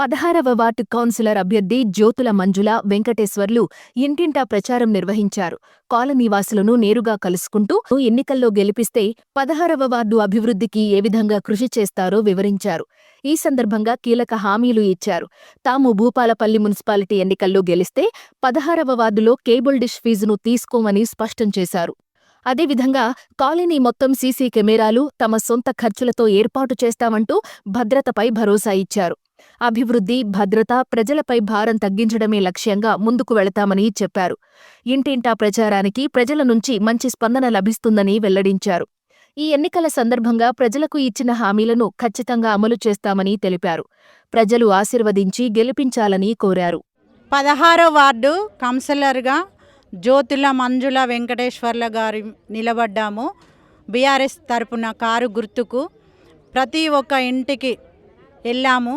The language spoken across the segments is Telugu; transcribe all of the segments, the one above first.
పదహారవ వార్డు కౌన్సిలర్ అభ్యర్థి జ్యోతుల మంజుల వెంకటేశ్వర్లు ఇంటింటా ప్రచారం నిర్వహించారు. కాలనీవాసులను నేరుగా కలుసుకుంటూ ఎన్నికల్లో గెలిపిస్తే పదహారవ వార్డు అభివృద్ధికి ఏ విధంగా కృషి చేస్తారో వివరించారు. ఈ సందర్భంగా కీలక హామీలు ఇచ్చారు. తాము భూపాలపల్లి మున్సిపాలిటీ ఎన్నికల్లో గెలిస్తే పదహారవ వార్డులో కేబుల్ డిష్ ఫీజును తీసుకోమని స్పష్టం చేశారు. అదేవిధంగా కాలనీ మొత్తం సీసీ కెమెరాలు తమ సొంత ఖర్చులతో ఏర్పాటు చేస్తామంటూ భద్రతపై భరోసా ఇచ్చారు. అభివృద్ధి భద్రత ప్రజలపై భారం తగ్గించడమే లక్ష్యంగా ముందుకు వెళతామని చెప్పారు. ఇంటింటా ప్రచారానికి ప్రజల నుంచి మంచి స్పందన లభిస్తుందని వెల్లడించారు. ఈ ఎన్నికల సందర్భంగా ప్రజలకు ఇచ్చిన హామీలను ఖచ్చితంగా అమలు చేస్తామని తెలిపారు. ప్రజలు ఆశీర్వదించి గెలిపించాలని కోరారు. పదహారో వార్డు కౌన్సిలర్గా జ్యోతుల మంజుల వెంకటేశ్వర్ల గారి నిలబడ్డాము. బీఆర్ఎస్ తరపున కారు గుర్తుకు ప్రతి ఒక్క ఇంటికి వెళ్ళాము.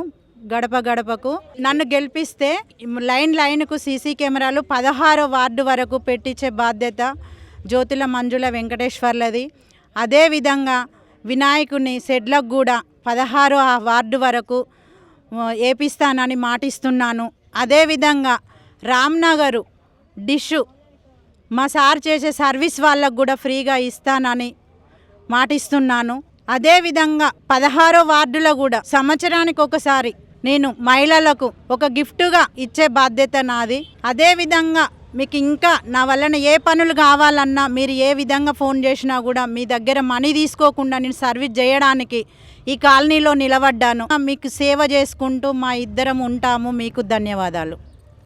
గడప గడపకు. నన్ను గెలిపిస్తే లైన్ లైన్కు సీసీ కెమెరాలు పదహారో వార్డు వరకు పెట్టించే బాధ్యత జ్యోతుల మంజుల వెంకటేశ్వర్లది. అదేవిధంగా వినాయకుని సెడ్లకు కూడా పదహారో ఆ వార్డు వరకు ఏపిస్తానని మాటిస్తున్నాను. అదేవిధంగా రామ్నగరు డిషు మా సార్ చేసే సర్వీస్ వాళ్ళకు కూడా ఫ్రీగా ఇస్తానని మాటిస్తున్నాను. అదేవిధంగా పదహారో వార్డులో కూడా సంవత్సరానికి ఒకసారి నేను మహిళలకు ఒక గిఫ్ట్గా ఇచ్చే బాధ్యత నాది. అదేవిధంగా మీకు ఇంకా నా వలన ఏ పనులు కావాలన్నా మీరు ఏ విధంగా ఫోన్ చేసినా కూడా మీ దగ్గర మనీ తీసుకోకుండా నేను సర్వీస్ చేయడానికి ఈ కాలనీలో నిలబడ్డాను. మీకు సేవ చేసుకుంటూ మా ఇద్దరం ఉంటాము. మీకు ధన్యవాదాలు.